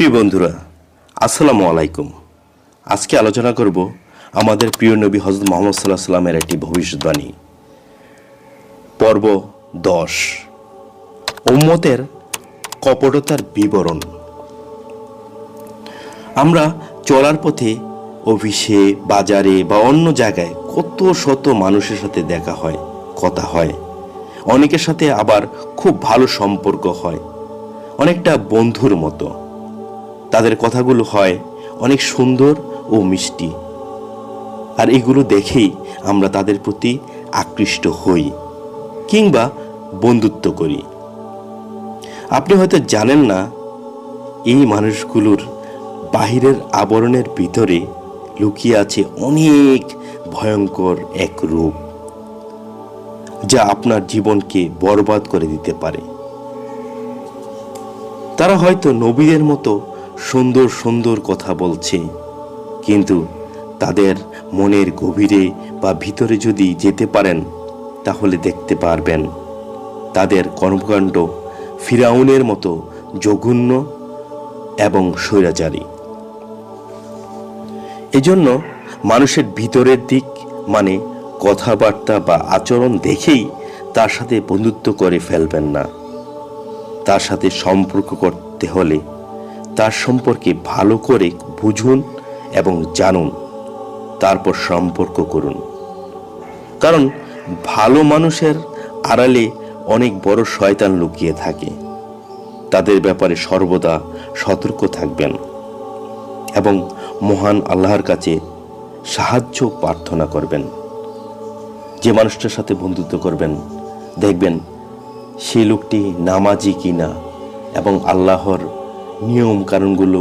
প্রিয় বন্ধুরা, আসসালামু আলাইকুম। আজকে আলোচনা করব আমাদের প্রিয় নবী হজরত মোহাম্মদ সাল্লাহ সাল্লামের একটি ভবিষ্যৎবাণী। পর্ব দশ, উম্মতের কপটতার বিবরণ। আমরা চলার পথে, অফিসে, বাজারে বা অন্য জায়গায় কত শত মানুষের সাথে দেখা হয়, কথা হয়। অনেকের সাথে আবার খুব ভালো সম্পর্ক হয়। অনেকটা বন্ধুর মতো। তাদের কথাগুলো হয় অনেক সুন্দর ও মিষ্টি। আর এগুলো দেখেই আমরা তাদের প্রতি আকৃষ্ট হই কিংবা বন্ধুত্ব করি। আপনি হয়তো জানেন না, এই মানুষগুলোর বাহিরের আবরণের ভিতরে লুকিয়ে আছে অনেক ভয়ঙ্কর এক রূপ, যা আপনার জীবনকে বরবাদ করে দিতে পারে। তারা হয়তো নবীদের মতো সুন্দর সুন্দর কথা বলছে। কিন্তু তাদের মনের গভীরে বা ভিতরে যদি যেতে পারেন, তাহলে দেখতে পারবেন। তাদের কর্মকাণ্ড ফিরাউনের মতো জঘন্য এবং স্বৈরাচারী। এজন্য মানুষের ভিতরের দিক মানে কথাবার্তা বা আচরণ দেখেই তার সাথে বন্ধুত্ব করে ফেলবেন না। তার সাথে সম্পর্ক করতে হলে তার সম্পর্কে ভালো করে বুঝুন এবং জানুন। তারপর সম্পর্ক করুন। কারণ ভালো মানুষের আড়ালে অনেক বড় শয়তান লুকিয়ে থাকে। তাদের ব্যাপারে সর্বদা সতর্ক থাকবেন এবং মহান আল্লাহর কাছে সাহায্য প্রার্থনা করবেন। যে মানুষটার সাথে বন্ধুত্ব করবেন, দেখবেন সেই লোকটি নামাজি কিনা এবং আল্লাহর নিয়ম কারণগুলো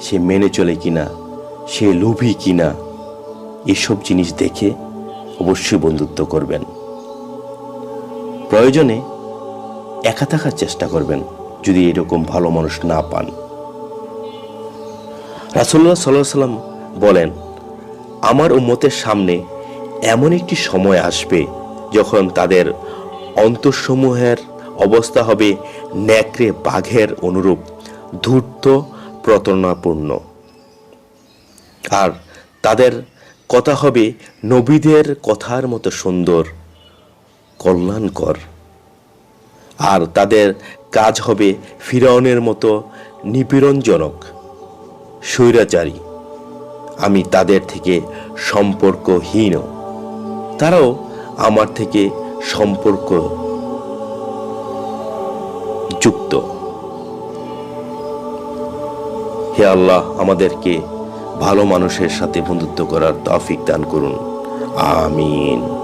সে মেনে চলে কিনা, সে লোভী কিনা, এসব জিনিস দেখে অবশ্যই বন্ধুত্ব করবেন। প্রয়োজনে একা থাকার চেষ্টা করবেন, যদি এরকম ভালো মানুষ না পান। রাসুল্লাহ সাল্লাহ সাল্লাম বলেন, আমার উম্মতের সামনে এমন একটি সময় আসবে যখন তাদের অন্তঃসমূহের অবস্থা হবে ন্যাকড়ে বাঘের অনুরূপ। ধূর্ত, প্রতারণাপূর্ণ। আর তাদের কথা হবে নবীদের কথার মতো সুন্দর, কল্যাণকর। আর তাদের কাজ হবে ফিরাউনের মতো নিপীড়নজনক, স্বৈরাচারী। আমি তাদের থেকে সম্পর্কহীন। তারাও আমার থেকে সম্পর্ক যুক্ত। হে আল্লাহ আমাদেরকে ভালো মানুষের সাথে বন্ধুত্ব করার তৌফিক দান করুন। আমিন।